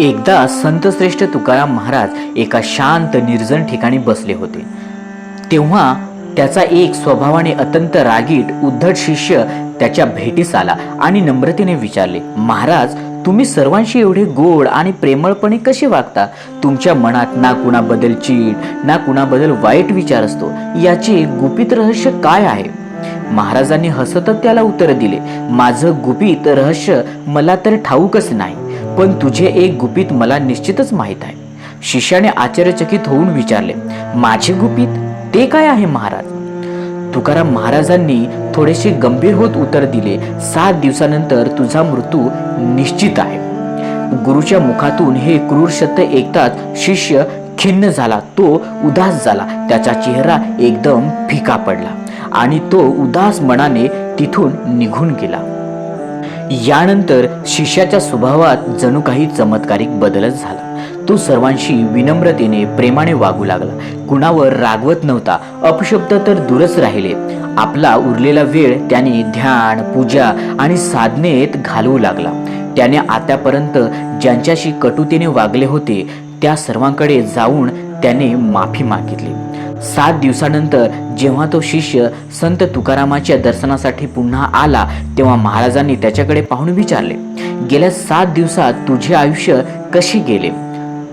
एकदा संतश्रेष्ठ तुकाराम महाराज एका शांत निर्जन ठिकाणी बसले होते. तेव्हा त्याचा एक स्वभावाने अत्यंत रागीट उद्धट शिष्य त्याच्या भेटीस आला आणि नम्रतेने विचारले महाराज तुम्ही सर्वांशी एवढे गोड आणि प्रेमळपणे कसे वागता? तुमच्या मनात ना कुणाबद्दल चीड ना कुणाबद्दल वाईट विचार असतो. याचे गुपित रहस्य काय आहे? महाराजांनी हसतच त्याला उत्तर दिले माझं गुपित रहस्य मला तर ठाऊकच नाही. पण तुझे एक गुपित मला निश्चितच माहीत आहे. शिष्याने आश्चर्यचकित होऊन विचारले माझे गुपित? ते काय आहे महाराज? तुकाराम महाराजांनी थोडेसे गंभीर होत उत्तर दिले सात दिवसानंतर तुझा मृत्यू निश्चित आहे. गुरुच्या मुखातून हे क्रूर शब्द ऐकताच शिष्य खिन्न झाला तो उदास झाला त्याचा चेहरा एकदम फिका पडला आणि तो उदास मनाने तिथून निघून गेला. यानंतर शिष्याच्या स्वभावात जणू काही चमत्कारिक बदलच झाला. तो सर्वांशी विनम्रतेने प्रेमाने वागू लागला. कुणावर रागवत नव्हता. अपशब्द तर दूरच राहिले. आपला उरलेला वेळ त्याने ध्यान पूजा आणि साधनेत घालवू लागला. त्याने आतापर्यंत ज्यांच्याशी कटुतेने वागले होते त्या सर्वांकडे जाऊन त्याने माफी मागितली. सात दिवसानंतर जेव्हा तो शिष्य संत तुकारामाच्या दर्शनासाठी पुन्हा आला तेव्हा महाराजांनी त्याच्याकडे पाहून विचारले गेल्या सात दिवसात तुझे आयुष्य कसे गेले?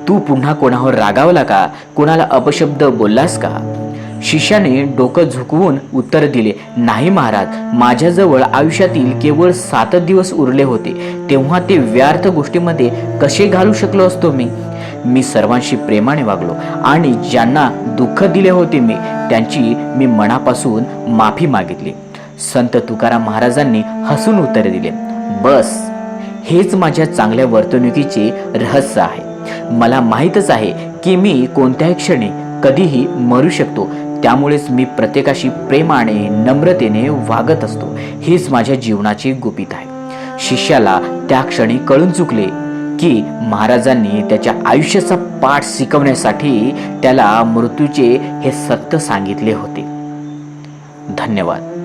तू पुन्हा कोणावर रागावला का? कोणाला अपशब्द बोललास का? शिष्याने डोकं झुकवून उत्तर दिले नाही महाराज माझ्याजवळ आयुष्यातील केवळ सातच दिवस उरले होते. तेव्हा ते व्यर्थ गोष्टीमध्ये कसे घालू शकलो असतो मी? मी सर्वांशी प्रेमाने वागलो आणि ज्यांना दुःख दिले होते मी त्यांची मी मनापासून माफी मागितली. संत तुकाराम महाराजांनी हसून उत्तर दिले बस हेच माझ्या चांगल्या वर्तणुकीचे रहस्य आहे. मला माहीतच आहे की मी कोणत्याही क्षणी कधीही मरू शकतो. त्यामुळेच मी प्रत्येकाशी प्रेमाने नम्रतेने वागत असतो. हेच माझ्या जीवनाचे गुपित आहे. शिष्याला त्या क्षणी कळून चुकले की महाराजांनी त्याच्या आयुष्याचा पाठ शिकवण्यासाठी त्याला मृत्यूचे हे सत्य सांगितले होते. धन्यवाद.